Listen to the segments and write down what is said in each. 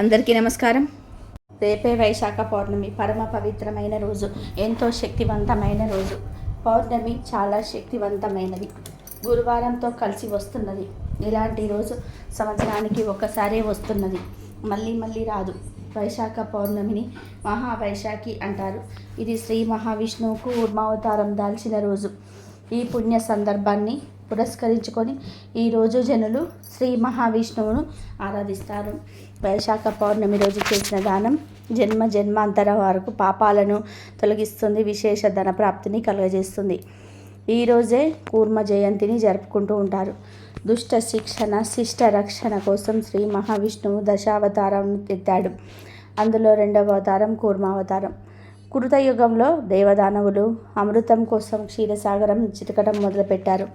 అందరికీ నమస్కారం. రేపే వైశాఖ పౌర్ణమి పరమ పవిత్రమైన రోజు ఎంతో శక్తివంతమైన రోజు. పౌర్ణమి చాలా శక్తివంతమైనది. గురువారంతో కలిసి వస్తున్నది. ఇలాంటి రోజు సంవత్సరానికి ఒక్కసారే వస్తున్నది. మళ్ళీ మళ్ళీ రాదు. వైశాఖ పౌర్ణమిని మహావైశాఖి అంటారు. ఇది శ్రీ మహావిష్ణువుకు ఉర్మావతారం దాల్చిన రోజు. ఈ పుణ్య సందర్భాన్ని పురస్కరించుకొని ఈరోజు జనులు శ్రీ మహావిష్ణువును ఆరాధిస్తారు. వైశాఖ పౌర్ణమి రోజు చేసిన దానం జన్మ జన్మాంతర వరకు పాపాలను తొలగిస్తుంది విశేష ధన ప్రాప్తిని కలుగజేస్తుంది. ఈరోజే కూర్మ జయంతిని జరుపుకుంటూ ఉంటారు. దుష్ట శిక్షణ శిష్ట రక్షణ కోసం శ్రీ మహావిష్ణువు దశావతారం ఎత్తాడు. అందులో రెండవ అవతారం కూర్మావతారం. కృతయుగంలో దేవదానవులు అమృతం కోసం క్షీరసాగరం చితకడం మొదలుపెట్టారు.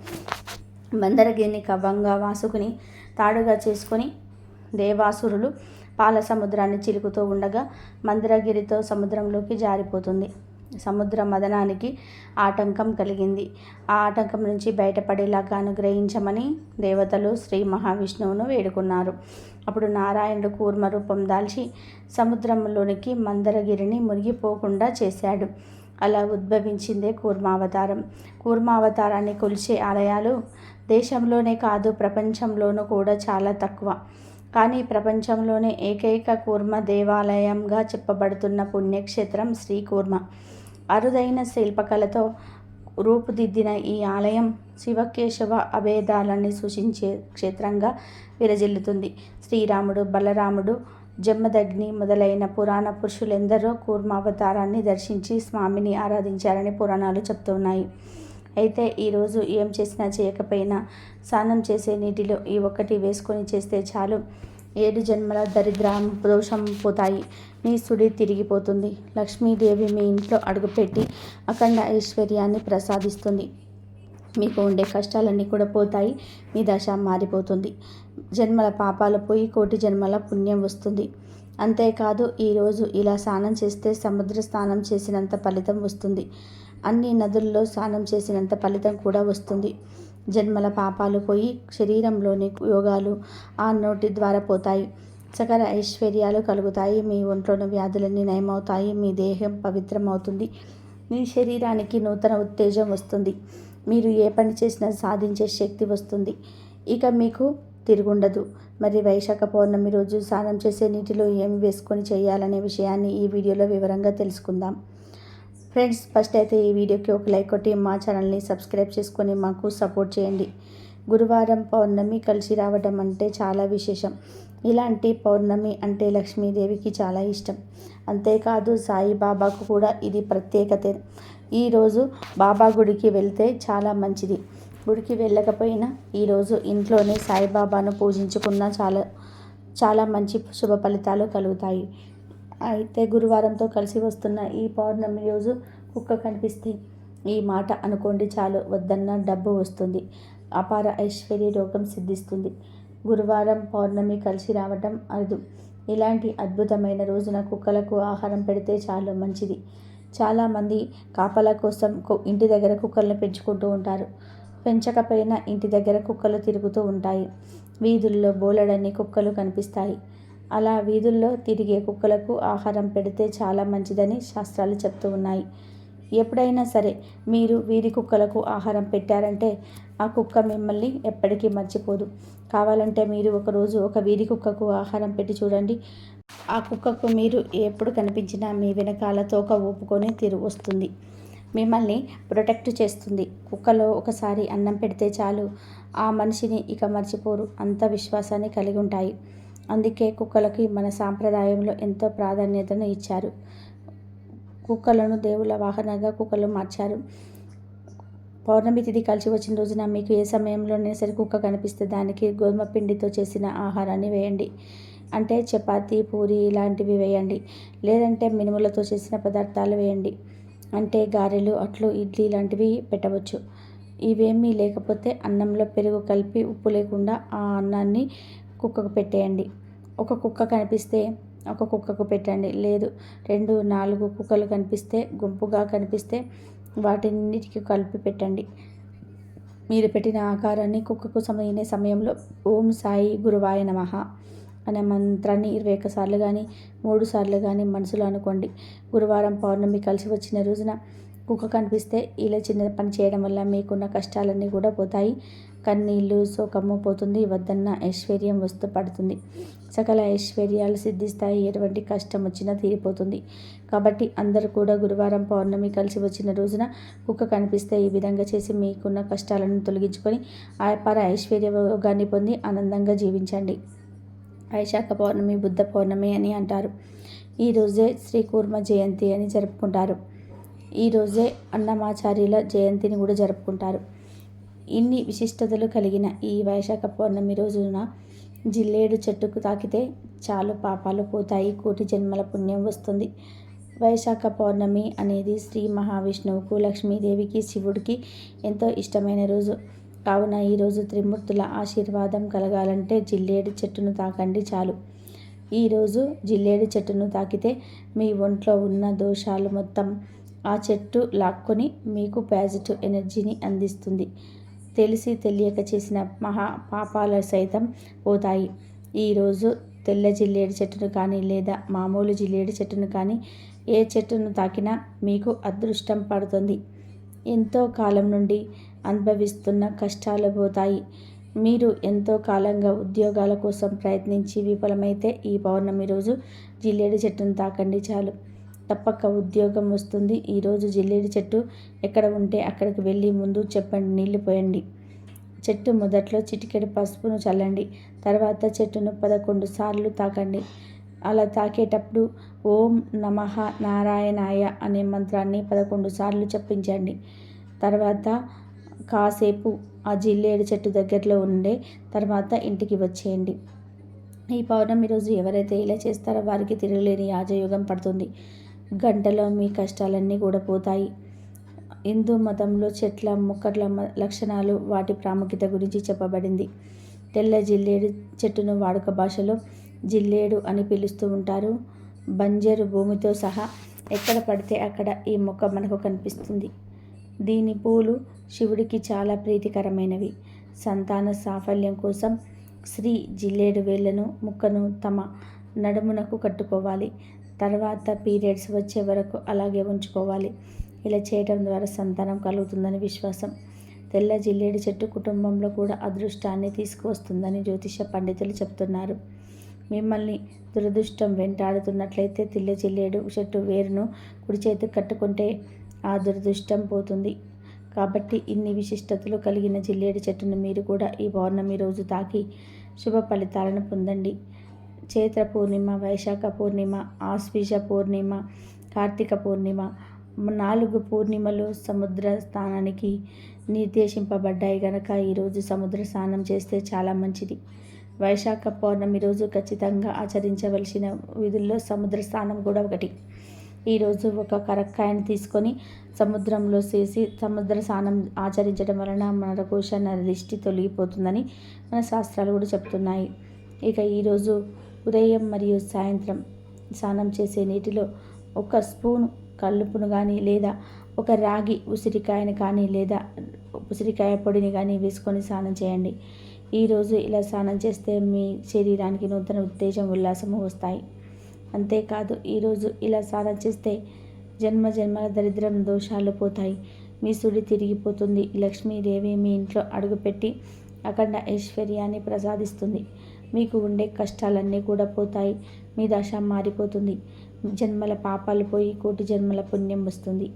మందరగిరిని కవ్వంగా వాసుకుని తాడుగా చేసుకొని దేవాసురులు పాల సముద్రాన్ని చిలుకుతూ ఉండగా మందరగిరితో సముద్రంలోకి జారిపోతుంది. సముద్ర మదనానికి ఆటంకం కలిగింది. ఆ ఆటంకం నుంచి బయటపడేలాగా అనుగ్రహించమని దేవతలు శ్రీ మహావిష్ణువును వేడుకున్నారు. అప్పుడు నారాయణుడు కూర్మ రూపం దాల్చి సముద్రంలోనికి మందరగిరిని మునిగిపోకుండా చేశాడు. అలా ఉద్భవించిందే కూర్మావతారం. కూర్మావతారాన్ని కొలిచే ఆలయాలు దేశంలోనే కాదు ప్రపంచంలోనూ కూడా చాలా తక్కువ. కానీ ప్రపంచంలోనే ఏకైక కూర్మ దేవాలయంగా చెప్పబడుతున్న పుణ్యక్షేత్రం శ్రీ కూర్మ అరుదైన శిల్పకళతో రూపుదిద్దిన ఈ ఆలయం శివకేశవ అభేదాలని సూచించే క్షేత్రంగా విరజిల్లుతుంది. శ్రీరాముడు బలరాముడు జమ్మదగ్ని మొదలైన పురాణ పురుషులెందరో కూర్మావతారాన్ని దర్శించి స్వామిని ఆరాధించారని పురాణాలు చెప్తున్నాయి. అయితే ఈరోజు ఏం చేసినా చేయకపోయినా స్నానం చేసే నీటిలో ఈ ఒక్కటి వేసుకొని చేస్తే చాలు. ఏడు జన్మల దరిద్రం దోషం పోతాయి. మీ సుడి తిరిగిపోతుంది. లక్ష్మీదేవి మీ ఇంట్లో అడుగుపెట్టి అఖండ ఐశ్వర్యాన్ని ప్రసాదిస్తుంది. మీకు ఉండే కష్టాలన్నీ కూడా పోతాయి. మీ దశ మారిపోతుంది. జన్మల పాపాలు పోయి కోటి జన్మల పుణ్యం వస్తుంది. అంతేకాదు ఈరోజు ఇలా స్నానం చేస్తే సముద్ర స్నానం చేసినంత ఫలితం వస్తుంది. అన్ని నదుల్లో స్నానం చేసినంత ఫలితం కూడా వస్తుంది. జన్మల పాపాలు పోయి శరీరంలోని యోగాలు ఆ నోటి ద్వారా పోతాయి. సకల ఐశ్వర్యాలు కలుగుతాయి. మీ ఒంట్లోని వ్యాధులన్నీ నయమవుతాయి. మీ దేహం పవిత్రమవుతుంది. మీ శరీరానికి నూతన ఉత్తేజం వస్తుంది. మీరు ఏ పని చేసినా సాధించే శక్తి వస్తుంది. ఇక మీకు తిరుగుండదు. మరి వైశాఖ పౌర్ణమి రోజు స్నానం చేసే నీటిలో ఏమి వేసుకొని చేయాలనే విషయాన్ని ఈ వీడియోలో వివరంగా తెలుసుకుందాం. ఫ్రెండ్స్ ఫస్ట్ అయితే ఈ వీడియోకి ఒక లైక్ కొట్టి మా ఛానల్ని సబ్స్క్రైబ్ చేసుకొని మాకు సపోర్ట్ చేయండి. గురువారం పౌర్ణమి కలిసి రావడం అంటే చాలా విశేషం. ఇలాంటి పౌర్ణమి అంటే లక్ష్మీదేవికి చాలా ఇష్టం. అంతేకాదు సాయిబాబాకు కూడా ఇది ప్రత్యేకత. ఈరోజు బాబా గుడికి వెళ్తే చాలా మంచిది. గుడికి వెళ్ళకపోయినా ఈరోజు ఇంట్లోనే సాయిబాబాను పూజించుకున్న చాలా చాలా మంచి శుభ ఫలితాలు కలుగుతాయి. అయితే గురువారంతో కలిసి వస్తున్న ఈ పౌర్ణమి రోజు కుక్క కనిపిస్తే ఈ మాట అనుకోండి చాలు వద్దన్న డబ్బు వస్తుంది. అపార ఐశ్వర్య రోగం సిద్ధిస్తుంది. గురువారం పౌర్ణమి కలిసి రావటం అరుదు. ఇలాంటి అద్భుతమైన రోజున కుక్కలకు ఆహారం పెడితే చాలా మంచిది. చాలామంది కాపల కోసం ఇంటి దగ్గర కుక్కలను పెంచుకుంటూ ఉంటారు. పెంచకపోయినా ఇంటి దగ్గర కుక్కలు తిరుగుతూ ఉంటాయి. వీధుల్లో బోలెడన్ని కుక్కలు కనిపిస్తాయి. అలా వీధుల్లో తిరిగే కుక్కలకు ఆహారం పెడితే చాలా మంచిదని శాస్త్రాలు చెప్తూ ఉన్నాయి. ఎప్పుడైనా సరే మీరు వీధి కుక్కలకు ఆహారం పెట్టారంటే ఆ కుక్క మిమ్మల్ని ఎప్పటికీ మర్చిపోదు. కావాలంటే మీరు ఒకరోజు ఒక వీధి కుక్కకు ఆహారం పెట్టి చూడండి. ఆ కుక్కకు మీరు ఎప్పుడు కనిపించినా మీ వెనకాల తోక ఊపుకొని తిరిగి వస్తుంది. మిమ్మల్ని ప్రొటెక్ట్ చేస్తుంది. కుక్కలో ఒకసారి అన్నం పెడితే చాలు. ఆ మనిషిని ఇక మర్చిపోరు. అంత విశ్వాసాన్ని కలిగి ఉంటాయి. అందుకే కుక్కలకి మన సాంప్రదాయంలో ఎంతో ప్రాధాన్యతను ఇచ్చారు. కుక్కలను దేవుళ్ళ వాహనంగా కుక్కలు మార్చారు. పౌర్ణమి తిథి కలిసి వచ్చిన రోజున మీకు ఏ సమయంలోనే సరే కుక్క కనిపిస్తే దానికి గోధుమ పిండితో చేసిన ఆహారాన్ని వేయండి. అంటే చపాతీ పూరి ఇలాంటివి వేయండి. లేదంటే మినుములతో చేసిన పదార్థాలు వేయండి. అంటే గారెలు అట్లు ఇడ్లీ లాంటివి పెట్టవచ్చు. ఇవేమీ లేకపోతే అన్నంలో పెరుగు కలిపి ఉప్పు లేకుండా ఆ అన్నాన్ని కుక్కకు పెట్టేయండి. ఒక కుక్క కనిపిస్తే ఒక కుక్కకు పెట్టండి. లేదు రెండు నాలుగు కుక్కలు కనిపిస్తే గుంపుగా కనిపిస్తే వాటిన్నిటికి కలిపి పెట్టండి. మీరు పెట్టిన ఆకారాన్ని కుక్కకు సమయనే సమయంలో ఓం సాయి గురువాయ నమ అనే మంత్రాన్ని ఇరవై ఒక్కసార్లు కానీ మూడు సార్లు కానీ మనసులో అనుకోండి. గురువారం పౌర్ణమి కలిసి వచ్చిన రోజున కుక్క కనిపిస్తే ఇలా చిన్న పని చేయడం వల్ల మీకున్న కష్టాలన్నీ కూడా పోతాయి. కన్నీళ్ళు శోకము పోతుంది వద్దన్న ఐశ్వర్యం వస్తూ పడుతుంది సకల ఐశ్వర్యాలు సిద్ధిస్తాయి ఎటువంటి కష్టం వచ్చినా తీరిపోతుంది. కాబట్టి అందరూ కూడా గురువారం పౌర్ణమి కలిసి వచ్చిన రోజున కుక్క కనిపిస్తే ఈ విధంగా చేసి మీకున్న కష్టాలను తొలగించుకొని అపార ఐశ్వర్యగాన్ని పొంది ఆనందంగా జీవించండి. వైశాఖ పౌర్ణమి బుద్ధ పౌర్ణమి అని అంటారు. ఈరోజే శ్రీ కూర్మ జయంతి అని జరుపుకుంటారు. ఈరోజే అన్నమాచార్యుల జయంతిని కూడా జరుపుకుంటారు. ఇన్ని విశిష్టతలు కలిగిన ఈ వైశాఖ పౌర్ణమి రోజున జిల్లేడు చెట్టుకు తాకితే చాలు పాపాలు పోతాయి కోటి జన్మల పుణ్యం వస్తుంది. వైశాఖ పౌర్ణమి అనేది శ్రీ మహావిష్ణువుకు లక్ష్మీదేవికి శివుడికి ఎంతో ఇష్టమైన రోజు. కావున ఈరోజు త్రిమూర్తుల ఆశీర్వాదం కలగాలంటే జిల్లేడు చెట్టును తాకండి చాలు. ఈరోజు జిల్లేడు చెట్టును తాకితే మీ ఒంట్లో ఉన్న దోషాలు మొత్తం ఆ చెట్టు లాక్కొని మీకు పాజిటివ్ ఎనర్జీని అందిస్తుంది. తెలిసి తెలియక చేసిన మహా పాపాలు సైతం పోతాయి. ఈరోజు తెల్ల జిల్లేడు చెట్టును కానీ లేదా మామూలు జిల్లేడు చెట్టును కానీ ఏ చెట్టును తాకినా మీకు అదృష్టం పడుతుంది. ఎంతో కాలం నుండి అనుభవిస్తున్న కష్టాలు పోతాయి. మీరు ఎంతో కాలంగా ఉద్యోగాల కోసం ప్రయత్నించి విఫలమైతే ఈ పౌర్ణమి రోజు జిల్లేడు చెట్టును తాకండి చాలు. తప్పక ఉద్యోగం వస్తుంది. ఈరోజు జిల్లేడి చెట్టు ఎక్కడ ఉంటే అక్కడికి వెళ్ళి ముందు చెప్పండి నీళ్ళు పోయండి. చెట్టు మొదట్లో చిటికెడు పసుపును చల్లండి తర్వాత చెట్టును పదకొండు సార్లు తాకండి. అలా తాకేటప్పుడు ఓం నమ నారాయణాయ అనే మంత్రాన్ని పదకొండు సార్లు చెప్పించండి తర్వాత కాసేపు ఆ జిల్లేడు చెట్టు దగ్గరలో ఉండే తర్వాత ఇంటికి వచ్చేయండి. ఈ పౌర్ణమి రోజు ఎవరైతే ఇలా చేస్తారో వారికి తిరగలేని యాజయోగం పడుతుంది. గంటలో మీ కష్టాలన్నీ కూడా పోతాయి. హిందూ మతంలో చెట్ల మొక్కల లక్షణాలు వాటి ప్రాముఖ్యత గురించి చెప్పబడింది. తెల్ల జిల్లేడు చెట్టును వాడుక భాషలో జిల్లేడు అని పిలుస్తూ ఉంటారు. బంజరు భూమితో సహా ఎక్కడ పడితే అక్కడ ఈ మొక్క మనకు కనిపిస్తుంది. దీని పూలు శివుడికి చాలా ప్రీతికరమైనవి. సంతాన సాఫల్యం కోసం స్త్రీ జిల్లేడు వేళ్ళను ముక్కను తమ నడుమునకు కట్టుకోవాలి. తర్వాత పీరియడ్స్ వచ్చే వరకు అలాగే ఉంచుకోవాలి. ఇలా చేయడం ద్వారా సంతానం కలుగుతుందని విశ్వాసం. తెల్ల జిల్లేడు చెట్టు కుటుంబంలో కూడా అదృష్టాన్ని తీసుకువస్తుందని జ్యోతిష పండితులు చెప్తున్నారు. మిమ్మల్ని దురదృష్టం వెంటాడుతున్నట్లయితే తెల్ల జిల్లేడు చెట్టు వేరును కుడి చేతి కట్టుకుంటే ఆ దురదృష్టం పోతుంది. కాబట్టి ఇన్ని విశిష్టతలు కలిగిన జిల్లేడు చెట్టును మీరు కూడా ఈ పౌర్ణమి రోజు తాకి శుభ ఫలితాలను పొందండి. చైత్ర పూర్ణిమ వైశాఖ పూర్ణిమ ఆశ్వీజ పూర్ణిమ కార్తీక పూర్ణిమ నాలుగు పూర్ణిమలు సముద్ర స్థానానికి నిర్దేశింపబడ్డాయి కనుక ఈరోజు సముద్ర స్నానం చేస్తే చాలా మంచిది. వైశాఖ పౌర్ణమి రోజు ఖచ్చితంగా ఆచరించవలసిన విధుల్లో సముద్ర స్నానం కూడా ఒకటి. ఈరోజు ఒక కరక్కాయని తీసుకొని సముద్రంలో చేసి సముద్ర స్నానం ఆచరించడం వలన మన కోశ దిష్టి తొలగిపోతుందని మన శాస్త్రాలు కూడా చెప్తున్నాయి. ఇక ఈరోజు ఉదయం మరియు సాయంత్రం స్నానం చేసే నీటిలో ఒక స్పూన్ కల్లుపును కానీ లేదా ఒక రాగి ఉసిరికాయని కానీ లేదా ఉసిరికాయ పొడిని కానీ వేసుకొని స్నానం చేయండి. ఈరోజు ఇలా స్నానం చేస్తే మీ శరీరానికి నూతన ఉత్తేజం ఉల్లాసము వస్తాయి. అంతేకాదు ఈరోజు ఇలా స్నానం చేస్తే జన్మ జన్మల దరిద్రం దోషాలు పోతాయి. మీ సుడి తిరిగిపోతుంది. లక్ష్మీదేవి మీ ఇంట్లో అడుగుపెట్టి అఖండ ఐశ్వర్యాన్ని ప్రసాదిస్తుంది. మీకు ఉండే కష్టాలన్నీ కూడా పోతాయి. మీ దశ మారిపోతుంది. జన్మల పాపాలు పోయి కోటి జన్మల పుణ్యం వస్తుంది.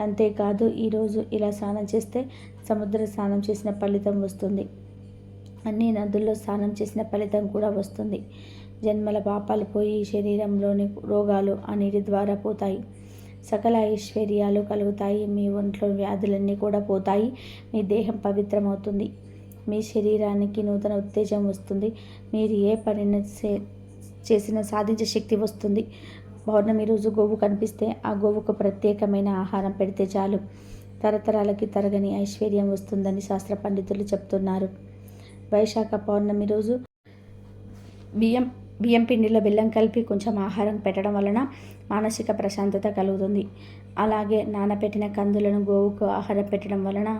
అంతేకాదు ఈరోజు ఇలా స్నానం చేస్తే సముద్ర స్నానం చేసిన ఫలితం వస్తుంది. అన్ని నదుల్లో స్నానం చేసిన ఫలితం కూడా వస్తుంది. జన్మల పాపాలు పోయి శరీరంలోని రోగాలు ఆ నీటి ద్వారా పోతాయి. సకల ఐశ్వర్యాలు కలుగుతాయి. మీ ఒంట్లో వ్యాధులన్నీ కూడా పోతాయి. మీ దేహం పవిత్రమవుతుంది. మీ శరీరానికి నూతన ఉత్తేజం వస్తుంది. మీరు ఏ పనిని చేసిన సాధించే శక్తి వస్తుంది. పౌర్ణమి రోజు గోవు కనిపిస్తే ఆ గోవుకు ప్రత్యేకమైన ఆహారం పెడితే చాలు. తరతరాలకి తరగని ఐశ్వర్యం వస్తుందని శాస్త్ర పండితులు చెప్తున్నారు. వైశాఖ పౌర్ణమి రోజు బియ్యం బియ్యం పిండిలో బెల్లం కలిపి కొంచెం ఆహారం పెట్టడం వలన మానసిక ప్రశాంతత కలుగుతుంది. అలాగే నానబెట్టిన కందులను గోవుకు ఆహారం పెట్టడం వలన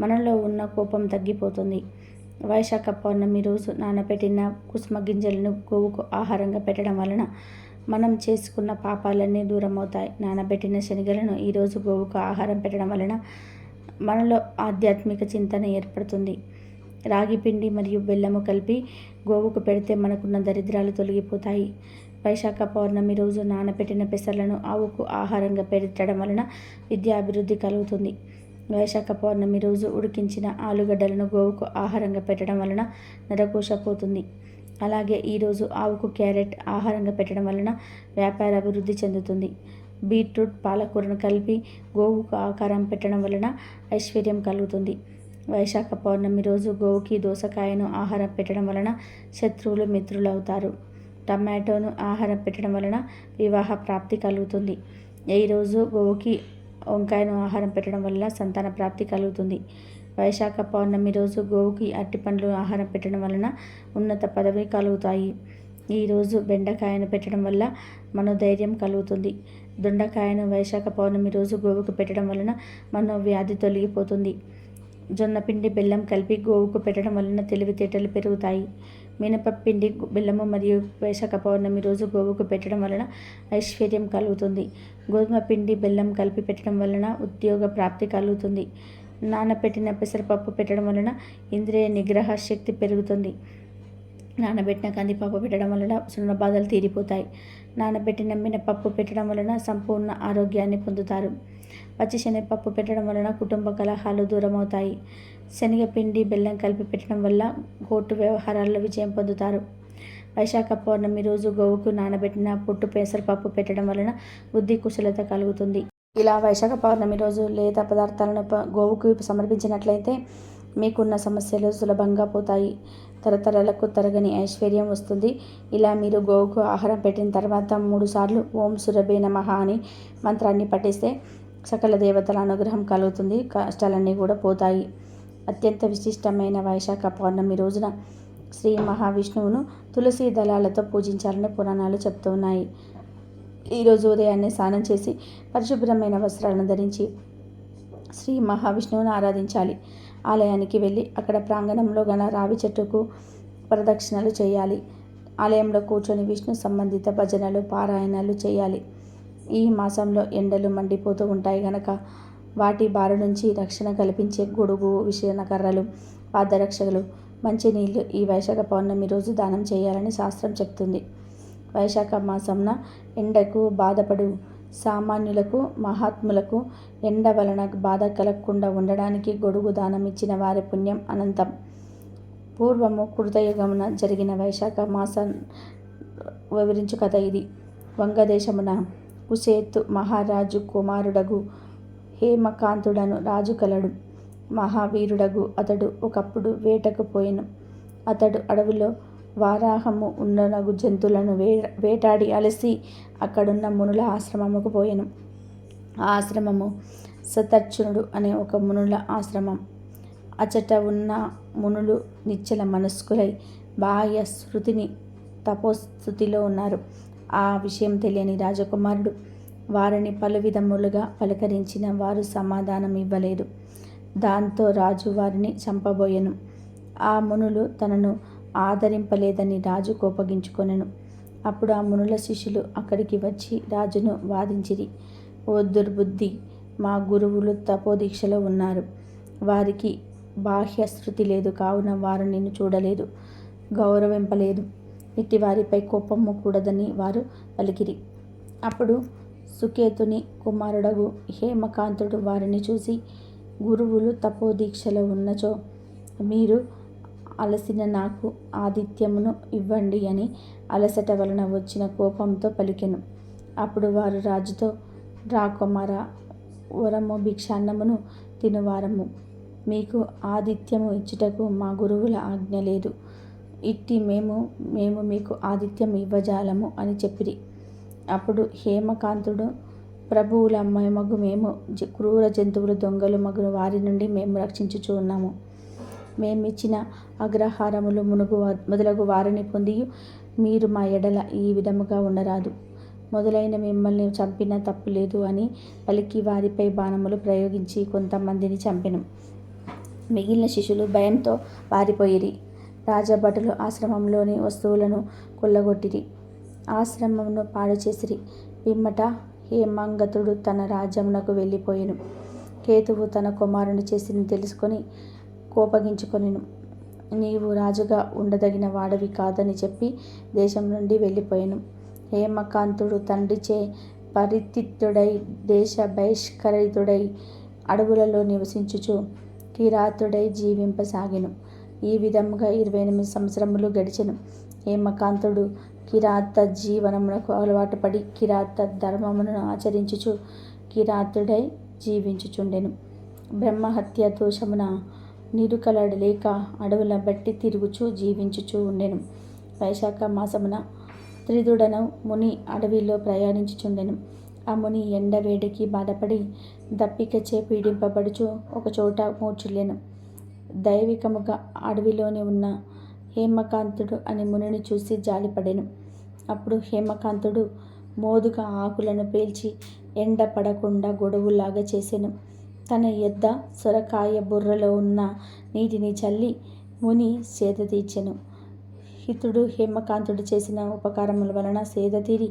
మనలో ఉన్న కోపం తగ్గిపోతుంది. వైశాఖ పౌర్ణమి రోజు నానబెట్టిన కుసుమ గింజలను గోవుకు ఆహారంగా పెట్టడం వలన మనం చేసుకున్న పాపాలన్నీ దూరం అవుతాయి నానబెట్టిన శనగలను ఈరోజు గోవుకు ఆహారం పెట్టడం వలన మనలో ఆధ్యాత్మిక చింతన ఏర్పడుతుంది. రాగి పిండి మరియు బెల్లము కలిపి గోవుకు పెడితే మనకున్న దరిద్రాలు తొలగిపోతాయి. వైశాఖ పౌర్ణమి రోజు నానబెట్టిన పెసర్లను ఆవుకు ఆహారంగా పెట్టడం వలన విద్యాభివృద్ధి కలుగుతుంది. వైశాఖ పౌర్ణమి రోజు ఉడికించిన ఆలుగడ్డలను గోవుకు ఆహారంగా పెట్టడం వలన నరకోశ పోతుంది. అలాగే ఈరోజు ఆవుకు క్యారెట్ ఆహారంగా పెట్టడం వలన వ్యాపార అభివృద్ధి చెందుతుంది. బీట్రూట్ పాలకూరను కలిపి గోవుకు ఆకారం పెట్టడం వలన ఐశ్వర్యం కలుగుతుంది. వైశాఖ పౌర్ణమి రోజు గోవుకి దోసకాయను ఆహారం పెట్టడం వలన శత్రువులు మిత్రులవుతారు. టమాటోను ఆహారం పెట్టడం వలన వివాహ ప్రాప్తి కలుగుతుంది. ఈరోజు గోవుకి వంకాయను ఆహారం పెట్టడం వల్ల సంతాన ప్రాప్తి కలుగుతుంది. వైశాఖ పౌర్ణమి రోజు గోవుకి అరటిపండ్లు ఆహారం పెట్టడం వలన ఉన్నత పదవి కలుగుతాయి. ఈరోజు బెండకాయను పెట్టడం వల్ల మనోధైర్యం కలుగుతుంది. దొండకాయను వైశాఖ పౌర్ణమి రోజు గోవుకు పెట్టడం వలన మనో వ్యాధి తొలగిపోతుంది. జొన్నపిండి బెల్లం కలిపి గోవుకు పెట్టడం వలన తెలివితేటలు పెరుగుతాయి. మినపప్పిండి బెల్లము మరియు వేసక పౌర్ణమి రోజు గోవుకు పెట్టడం వలన ఐశ్వర్యం కలుగుతుంది. గోధుమ పిండి బెల్లం కలిపి పెట్టడం వలన ఉద్యోగ ప్రాప్తి కలుగుతుంది. నానపెట్టిన పెసరపప్పు పెట్టడం వలన ఇంద్రియ నిగ్రహ శక్తి పెరుగుతుంది. నానబెట్టిన కందిపప్పు పెట్టడం వలన సున్న బాధలు తీరిపోతాయి. నానబెట్టిన మినపప్పు పెట్టడం వలన సంపూర్ణ ఆరోగ్యాన్ని పొందుతారు. పచ్చి శనగపప్పు పెట్టడం వలన కుటుంబ కలహాలు దూరం అవుతాయి శనగపిండి బెల్లం కలిపి పెట్టడం వల్ల కోర్టు వ్యవహారాల్లో విజయం పొందుతారు. వైశాఖ పౌర్ణమి రోజు గోవుకు నానబెట్టిన పుట్టు పెసరపప్పు పెట్టడం వలన బుద్ధి కుశలత కలుగుతుంది. ఇలా వైశాఖ పౌర్ణమి రోజు లేత పదార్థాలను గోవుకు సమర్పించినట్లయితే మీకున్న సమస్యలు సులభంగా పోతాయి. తరతరాలకు తరగని ఐశ్వర్యం వస్తుంది. ఇలా మీరు గోవుకు ఆహారం పెట్టిన తర్వాత మూడుసార్లు ఓం సురభే నమః అని మంత్రాన్ని పఠిస్తే సకల దేవతల అనుగ్రహం కలుగుతుంది. కష్టాలన్నీ కూడా పోతాయి. అత్యంత విశిష్టమైన వైశాఖ పౌర్ణమి రోజున శ్రీ మహావిష్ణువును తులసి దళాలతో పూజించాలని పురాణాలు చెప్తున్నాయి. ఈరోజు ఉదయాన్నే స్నానం చేసి పరిశుభ్రమైన వస్త్రాలను ధరించి శ్రీ మహావిష్ణువును ఆరాధించాలి. ఆలయానికి వెళ్ళి అక్కడ ప్రాంగణంలో గల రావి చెట్టుకు ప్రదక్షిణలు చేయాలి. ఆలయంలో కూర్చొని విష్ణు సంబంధిత భజనలు పారాయణాలు చేయాలి. ఈ మాసంలో ఎండలు మండిపోతూ ఉంటాయి గనక వాటి బారి నుంచి రక్షణ కల్పించే గొడుగు విషయనకర్రలు పాదరక్షలు మంచినీళ్ళు ఈ వైశాఖ పౌర్ణమి రోజు దానం చేయాలని శాస్త్రం చెప్తుంది. వైశాఖ మాసంన ఎండకు బాధపడు సామాన్యులకు మహాత్ములకు ఎండ వలన బాధ కలగకుండా ఉండడానికి గొడుగు దానం ఇచ్చిన వారి పుణ్యం అనంతం. పూర్వము కృతయుగమున జరిగిన వైశాఖ మాసం వివరించు కథ ఇది. వంగదేశమున కుసేతు మహారాజు కుమారుడగు హేమకాంతుడను రాజు కలడు. మహావీరుడగు అతడు ఒకప్పుడు వేటకు పోయిను. అతడు అడవిలో వారాహము ఉండనగు జంతువులను వే వేటాడి అలసి అక్కడున్న మునుల ఆశ్రమముకు పోయాను. ఆ ఆశ్రమము సతర్చునుడు అనే ఒక మునుల ఆశ్రమం. అచట ఉన్న మునులు నిచ్చల మనస్కులై బాహ్య శృతిని తపోస్థుతిలో ఉన్నారు. ఆ విషయం తెలియని రాజకుమారుడు వారిని పలు విధములుగా పలకరించిన వారు సమాధానం ఇవ్వలేదు. దాంతో రాజు వారిని చంపబోయెను. ఆ మునులు తనను ఆదరింపలేదని రాజు కోపగించుకొనెను. అప్పుడు ఆ మునుల శిష్యులు అక్కడికి వచ్చి రాజును వాదించిరి. ఓ దుర్బుద్ధి మా గురువులు తపోదీక్షలో ఉన్నారు. వారికి బాహ్య శృతి లేదు కావున వారు నిన్ను చూడలేదు గౌరవింపలేదు. ఇట్టి వారిపై కోపము కూడదని వారు పలికిరి. అప్పుడు సుకేతుని కుమారుడగు హేమకాంతుడు వారిని చూసి గురువులు తపోదీక్షలో ఉన్నచో మీరు అలసిన నాకు ఆతిథ్యమును ఇవ్వండి అని అలసట వలన వచ్చిన కోపంతో పలికెను. అప్పుడు వారు రాజుతో రా కుమార వరము భిక్షాన్నమును తినువారము. మీకు ఆతిథ్యము ఇచ్చుటకు మా గురువుల ఆజ్ఞ లేదు. ఇట్టి మేము మేము మీకు ఆతిథ్యం ఇవ్వజాలము అని చెప్పిరి. అప్పుడు హేమకాంతుడు ప్రభువుల మగు మేము క్రూర జంతువులు దొంగలు మగును వారి నుండి మేము రక్షించుచు ఉన్నాము. మేమిచ్చిన అగ్రహారములు మునుగు మొదలగు వారిని పొంది మీరు మా ఎడల ఈ విధముగా ఉండరాదు. మొదలైన మిమ్మల్ని చంపిన తప్పు లేదు అని పలికి వారిపై బాణములు ప్రయోగించి కొంతమందిని చంపెను. మిగిలిన శిష్యులు భయంతో పారిపోయిరి. రాజభటులు ఆశ్రమంలోని వస్తువులను కొల్లగొట్టిరి. ఆశ్రమమును పాడు చేసిరి. పిమ్మట హేమంగతుడు తన రాజ్యమునకు వెళ్ళిపోయాను. కేతువు తన కుమారుని చేసింది తెలుసుకొని కోపగించుకొనెను నీవు రాజుగా ఉండదగిన వాడవి కాదని చెప్పి దేశం నుండి వెళ్ళిపోయాను. హేమకాంతుడు తండ్రిచే పరితిత్తుడై దేశ బహిష్కరితుడై అడవులలో నివసించుచు కిరాతుడై జీవింపసాగెను. ఈ విధముగా ఇరవై ఎనిమిది సంవత్సరములు గడిచెను. హేమకాంతుడు కిరాత జీవనమునకు అలవాటు పడి కిరాత ధర్మమును ఆచరించుచు కిరాతుడై జీవించుచుండెను. బ్రహ్మహత్య దోషమున నిరుకలడలేక అడవుల బట్టి తిరుగుచూ జీవించుచూ ఉండెను. వైశాఖ మాసమున త్రిదుడను ముని అడవిలో ప్రయాణించుచుండెను. ఆ ముని ఎండ వేడికి బాధపడి దప్పికచే పీడింపబడుచు ఒకచోట మూర్చులేను. దైవికముగా అడవిలోనే ఉన్న హేమకాంతుడు అని మునిని చూసి జాలిపడెను. అప్పుడు హేమకాంతుడు మోదుగా ఆకులను పేల్చి ఎండ పడకుండా గొడుగులాగా చేసెను. తన ఎద్ద సొరకాయ బుర్రలో ఉన్న నీటిని చల్లి ముని సేద తీర్చెను. హితుడు హేమకాంతుడు చేసిన ఉపకారముల వలన సేద తీరి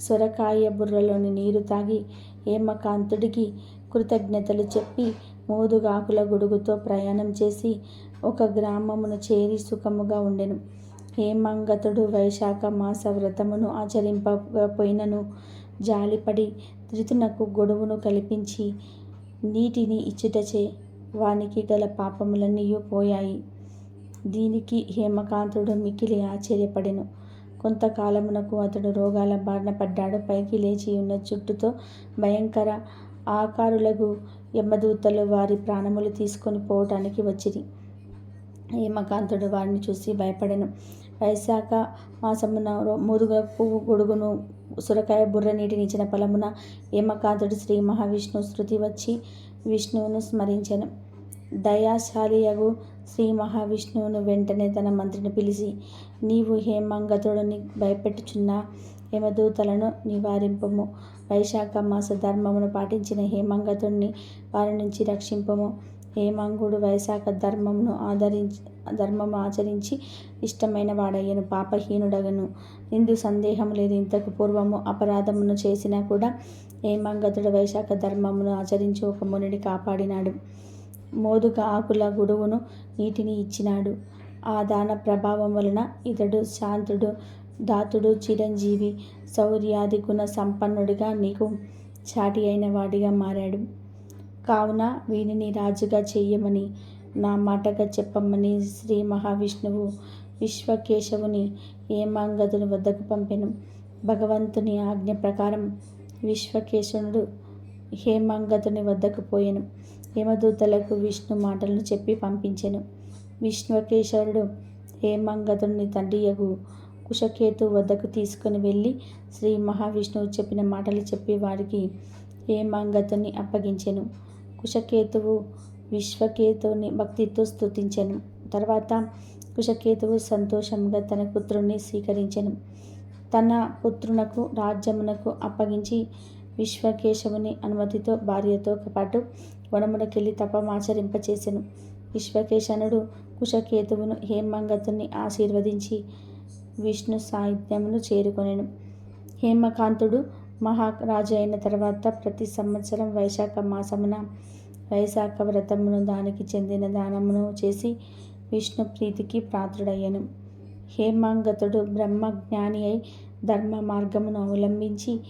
సొరకాయ బుర్రలోని నీరు తాగి హేమకాంతుడికి కృతజ్ఞతలు చెప్పి మోదుగాకుల గొడుగుతో ప్రయాణం చేసి ఒక గ్రామమును చేరి సుఖముగా ఉండెను. హేమంగతుడు వైశాఖ మాస వ్రతమును ఆచరింపకపోయినను జాలిపడి ధృతునకు గొడుగును కల్పించి నీటిని ఇచ్చుటచే వానికి గల పాపములన్నీ పోయాయి. దీనికి హేమకాంతుడు మిక్కిలి ఆశ్చర్యపడెను. కొంతకాలమునకు అతడు రోగాల బారిన పడ్డాడు. పైకి లేచి ఉన్న జుట్టుతో భయంకర ఆకారులకు యమదూతలు వారి ప్రాణములు తీసుకొని పోవటానికి వచ్చిరి. హేమకాంతుడు వారిని చూసి భయపడెను. వైశాఖ మాసమున ముదుగ పువ్వు గొడుగును సురకాయ బుర్ర నీటిని ఇచ్చిన ఫలమున హేమకాంతుడు శ్రీ మహావిష్ణు శృతి వచ్చి విష్ణువును స్మరించను. దయాశాలియగు శ్రీ మహావిష్ణువును వెంటనే తన మంత్రిని పిలిచి నీవు హేమంగతుడిని భయపెట్టుచున్న యమదూతలను నివారింపము. వైశాఖ మాస ధర్మమును పాటించిన హేమంగతుడిని వారి నుంచి రక్షింపము. హేమంగుడు వైశాఖ ధర్మమును ఆదరించి ధర్మము ఆచరించి ఇష్టమైన వాడయ్యను పాపహీనుడగను. ఇందు సందేహం లేదు. ఇంతకు పూర్వము అపరాధమును చేసినా కూడా హేమంగతుడు వైశాఖ ధర్మమును ఆచరించి ఒక మునిని కాపాడినాడు. మోదుక ఆకుల గొడుగును నీటిని ఇచ్చినాడు. ఆ దాన ప్రభావం వలన ఇతడు శాంతుడు దాతుడు చిరంజీవి శౌర్యాది గుణ సంపన్నుడిగా నీకు చాటి అయిన వాడిగా మారాడు. కావున వీనిని రాజుగా చెయ్యమని నా మాటగా చెప్పమ్మని శ్రీ మహావిష్ణువు విశ్వకేశవుని హేమాంగదుని వద్దకు పంపెను. భగవంతుని ఆజ్ఞ ప్రకారం విశ్వకేశవుడు హేమాంగదుని వద్దకు పోయాను. హేమదూతలకు విష్ణు మాటలను చెప్పి పంపించెను. విష్ణుకేశ్వరుడు హేమంగతుని తండ్రియగు కుశకేతు వద్దకు తీసుకుని వెళ్ళి శ్రీ మహావిష్ణువు చెప్పిన మాటలు చెప్పి వారికి హేమాంగతుని అప్పగించెను. కుశకేతువు విశ్వకేతువుని భక్తితో స్తుతించెను. తర్వాత కుశకేతువు సంతోషంగా తన పుత్రుణ్ణి స్వీకరించెను. తన పుత్రునకు రాజ్యమునకు అప్పగించి విశ్వకేశవుని అనుమతితో భార్యతో పాటు వనమునకెళ్ళి తపమాచరింపచేసెను విశ్వకేశనుడు కుశకేతువును హేమంగతుని ఆశీర్వదించి విష్ణు సాహిత్యమును చేరుకొనెను. హేమకాంతుడు మహారాజు అయిన తర్వాత ప్రతి సంవత్సరం వైశాఖ మాసమున వైశాఖ వ్రతమును దానికి చెందిన దానమును చేసి విష్ణు ప్రీతికి పాత్రుడయ్యను. హేమాంగతుడు బ్రహ్మజ్ఞాని అయి ధర్మ మార్గమును అవలంబించి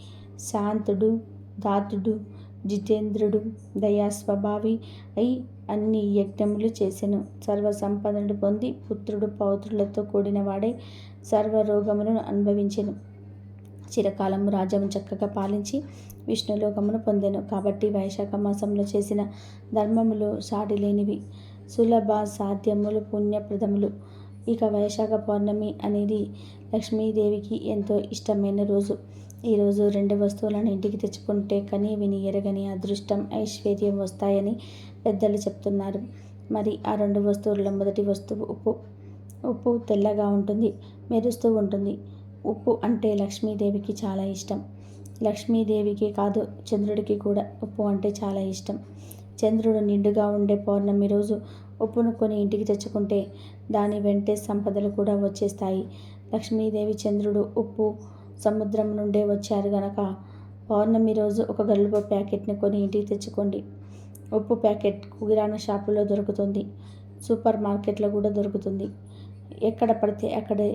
శాంతుడు దాతుడు జితేంద్రుడు దయాస్వభావి అయి అన్ని యజ్ఞములు చేసెను. సర్వసంపదను పొంది పుత్రుడు పౌత్రులతో కూడిన వాడై సర్వరోగములను అనుభవించెను. చిరకాలము రాజ్యము చక్కగా పాలించి విష్ణులోకమును పొందెను. కాబట్టి వైశాఖ మాసంలో చేసిన ధర్మములు సాటి లేనివి సులభ సాధ్యములు పుణ్యప్రదములు. ఇక వైశాఖ పౌర్ణమి అనేది లక్ష్మీదేవికి ఎంతో ఇష్టమైన రోజు. ఈరోజు రెండు వస్తువులను ఇంటికి తెచ్చుకుంటే కని విని ఎరగని అదృష్టం ఐశ్వర్యం వస్తాయని పెద్దలు చెప్తున్నారు. మరి ఆ రెండు వస్తువుల్లో మొదటి వస్తువు ఉప్పు. ఉప్పు తెల్లగా ఉంటుంది మెరుస్తూ ఉంటుంది. ఉప్పు అంటే లక్ష్మీదేవికి చాలా ఇష్టం. లక్ష్మీదేవికి కాదు చంద్రుడికి కూడా ఉప్పు అంటే చాలా ఇష్టం. చంద్రుడు నిండుగా ఉండే పౌర్ణమి రోజు ఉప్పును కొని ఇంటికి తెచ్చుకుంటే దాని వెంటే సంపదలు కూడా వచ్చేస్తాయి. లక్ష్మీదేవి చంద్రుడు ఉప్పు సముద్రం నుండే వచ్చారు గనక పౌర్ణమి రోజు ఒక గల్లుబ ప్యాకెట్ని కొని ఇంటికి తెచ్చుకోండి. ఉప్పు ప్యాకెట్ కిరాణా షాపులో దొరుకుతుంది సూపర్ మార్కెట్లో కూడా దొరుకుతుంది. ఎక్కడ పడితే అక్కడే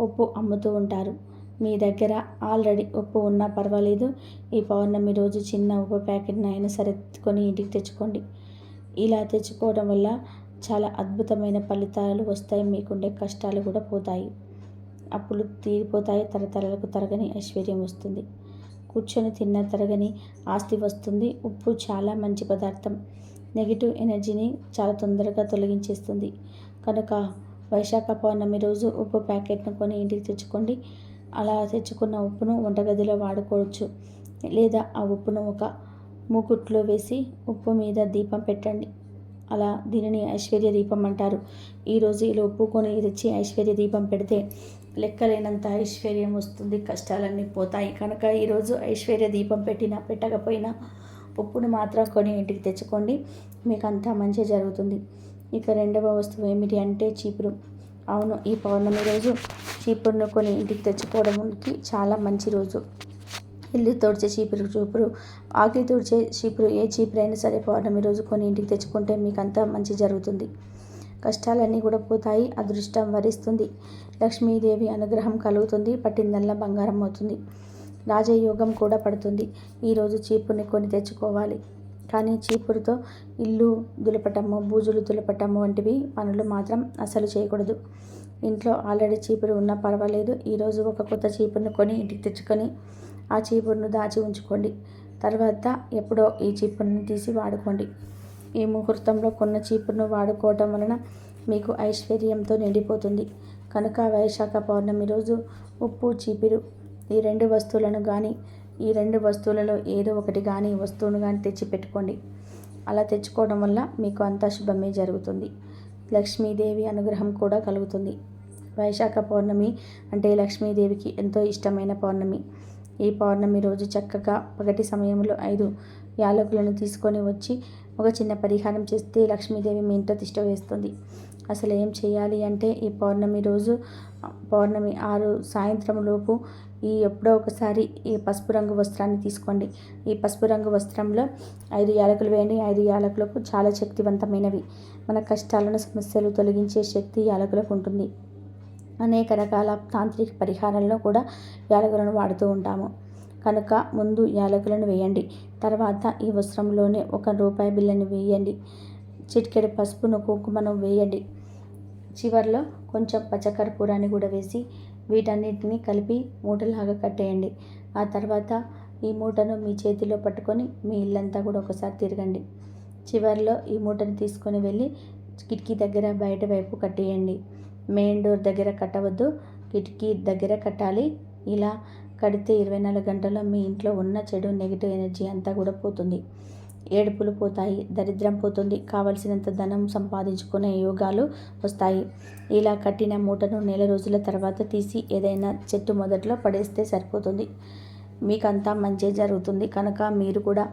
ఉప్పు అమ్ముతూ ఉంటారు. మీ దగ్గర ఆల్రెడీ ఉప్పు ఉన్నా పర్వాలేదు. ఈ పౌర్ణమి రోజు చిన్న ఉప్పు ప్యాకెట్ని అయినా సరే కొని ఇంటికి తెచ్చుకోండి. ఇలా తెచ్చుకోవడం వల్ల చాలా అద్భుతమైన ఫలితాలు వస్తాయి. మీకుండే కష్టాలు కూడా పోతాయి. అప్పులు తీరిపోతాయి. తరతరాలకు తరగని ఐశ్వర్యం వస్తుంది. కూర్చొని తిన్న తరగని ఆస్తి వస్తుంది. ఉప్పు చాలా మంచి పదార్థం. నెగిటివ్ ఎనర్జీని చాలా తొందరగా తొలగించేస్తుంది. కనుక వైశాఖ పౌర్ణమి రోజు ఉప్పు ప్యాకెట్ను కొని ఇంటికి తెచ్చుకోండి. అలా తెచ్చుకున్న ఉప్పును వంటగదిలో వాడుకోవచ్చు. లేదా ఆ ఉప్పును ఒక మూకుట్లో వేసి ఉప్పు మీద దీపం పెట్టండి. అలా దీనిని ఐశ్వర్య దీపం అంటారు. ఈరోజు ఇలా ఉప్పు కొని తెచ్చి ఐశ్వర్య దీపం పెడితే లెక్కలేనంత ఐశ్వర్యం వస్తుంది. కష్టాలన్నీ పోతాయి. కనుక ఈరోజు ఐశ్వర్య దీపం పెట్టినా పెట్టకపోయినా ఉప్పును మాత్రం కొని ఇంటికి తెచ్చుకోండి. మీకు అంతా మంచి జరుగుతుంది. ఇక రెండవ వస్తువు ఏమిటి అంటే చీపురు. అవును ఈ పౌర్ణమి రోజు చీపురును కొని ఇంటికి తెచ్చుకోవడానికి చాలా మంచి రోజు. ఇల్లు తోడ్చే చీపురు చూపురు ఆకలి తోడిచే చీపురు ఏ చీపురైనా సరే పౌర్ణమి రోజు కొని ఇంటికి తెచ్చుకుంటే మీకు అంతా మంచి జరుగుతుంది. కష్టాలన్నీ కూడా పోతాయి అదృష్టం వరిస్తుంది. లక్ష్మీదేవి అనుగ్రహం కలుగుతుంది పట్టిందల్లా బంగారం అవుతుంది. రాజయోగం కూడా పడుతుంది. ఈరోజు చీపుర్ని కొని తెచ్చుకోవాలి. కానీ చీపురుతో ఇల్లు దులపటము బూజులు దులపటము వంటివి పనులు మాత్రం అసలు చేయకూడదు. ఇంట్లో ఆల్రెడీ చీపురు ఉన్నా పర్వాలేదు. ఈరోజు ఒక కొత్త చీపురును కొని ఇంటికి తెచ్చుకొని ఆ చీపురును దాచి ఉంచుకోండి. తర్వాత ఎప్పుడో ఈ చీపురుని తీసి వాడుకోండి. ఈ ముహూర్తంలో కొన్న చీపురును వాడుకోవటం వలన మీకు ఐశ్వర్యంతో నిండిపోతుంది. కనుక వైశాఖ పౌర్ణమి రోజు ఉప్పు చీపిరు ఈ రెండు వస్తువులను కానీ ఈ రెండు వస్తువులలో ఏదో ఒకటి కానీ వస్తువును కానీ తెచ్చి పెట్టుకోండి అలా తెచ్చుకోవడం వల్ల మీకు అంతా శుభమే జరుగుతుంది. లక్ష్మీదేవి అనుగ్రహం కూడా కలుగుతుంది. వైశాఖ పౌర్ణమి అంటే లక్ష్మీదేవికి ఎంతో ఇష్టమైన పౌర్ణమి. ఈ పౌర్ణమి రోజు చక్కగా పగటి సమయంలో ఐదు యాలకులను తీసుకొని వచ్చి ఒక చిన్న పరిహారం చేస్తే లక్ష్మీదేవి మీ ఇంట్లో తిష్ట వేస్తుంది. అసలు ఏం చేయాలి అంటే ఈ పౌర్ణమి రోజు పౌర్ణమి ఆరు సాయంత్రం లోపు ఈ ఎప్పుడో ఒకసారి ఈ పసుపు రంగు వస్త్రాన్ని తీసుకోండి. ఈ పసుపు రంగు వస్త్రంలో ఐదు యాలకులు వేయండి. ఐదు యాలకులకు చాలా శక్తివంతమైనవి. మన కష్టాలను సమస్యలు తొలగించే శక్తి యాలకులకు ఉంటుంది. అనేక రకాల తాంత్రిక పరిహారంలో కూడా యాలకులను వాడుతూ ఉంటాము. కనుక ముందు యాలకులను వేయండి. తర్వాత ఈ వస్త్రంలోనే ఒక రూపాయి బిల్లని వేయండి. చిటికెడు పసుపును కుంకుమను వేయండి. చివరిలో కొంచెం పచ్చకర్పూరాన్ని కూడా వేసి వీటన్నిటిని కలిపి మూటలాగా కట్టేయండి ఆ తర్వాత ఈ మూటను మీ చేతిలో పట్టుకొని మీ ఇల్లంతా కూడా ఒకసారి తిరగండి. చివరిలో ఈ మూటను తీసుకొని వెళ్ళి కిటికీ దగ్గర బయట వైపు కట్టేయండి మెయిన్ డోర్ దగ్గర కట్టవద్దు. కిటికీ దగ్గర కట్టాలి. ఇలా కడితే ఇరవై నాలుగు గంటల్లో మీ ఇంట్లో ఉన్న చెడు నెగిటివ్ ఎనర్జీ అంతా కూడా పోతుంది. ఏడుపులు పోతాయి దరిద్రం పోతుంది. కావలసినంత ధనం సంపాదించుకునే యోగాలు వస్తాయి. ఇలా కట్టిన మూటను నెల రోజుల తర్వాత తీసి ఏదైనా చెట్టు మొదట్లో పడేస్తే సరిపోతుంది. మీకంతా మంచి జరుగుతుంది. కనుక మీరు కూడా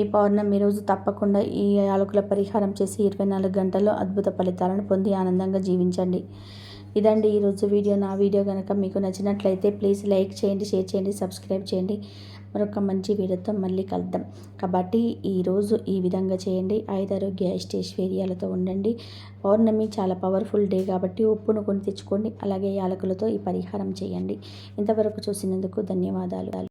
ఈ పౌర్ణమి రోజు తప్పకుండా ఈ యాలకుల పరిహారం చేసి ఇరవై నాలుగు గంటల్లో అద్భుత ఫలితాలను పొంది ఆనందంగా జీవించండి. ఇదండి ఈరోజు వీడియో. నా వీడియో కనుక మీకు నచ్చినట్లయితే ప్లీజ్ లైక్ చేయండి షేర్ చేయండి సబ్స్క్రైబ్ చేయండి. మరొక మంచి వీడియోతో మళ్ళీ కలుద్దాం. కాబట్టి ఈరోజు ఈ విధంగా చేయండి. ఐదారోగ్య ఐష్టేశ్వర్యాలతో ఉండండి. పౌర్ణమి చాలా పవర్ఫుల్ డే కాబట్టి ఉప్పును కొని తెచ్చుకోండి. అలాగే యాలకులతో ఈ పరిహారం చేయండి. ఇంతవరకు చూసినందుకు ధన్యవాదాలు.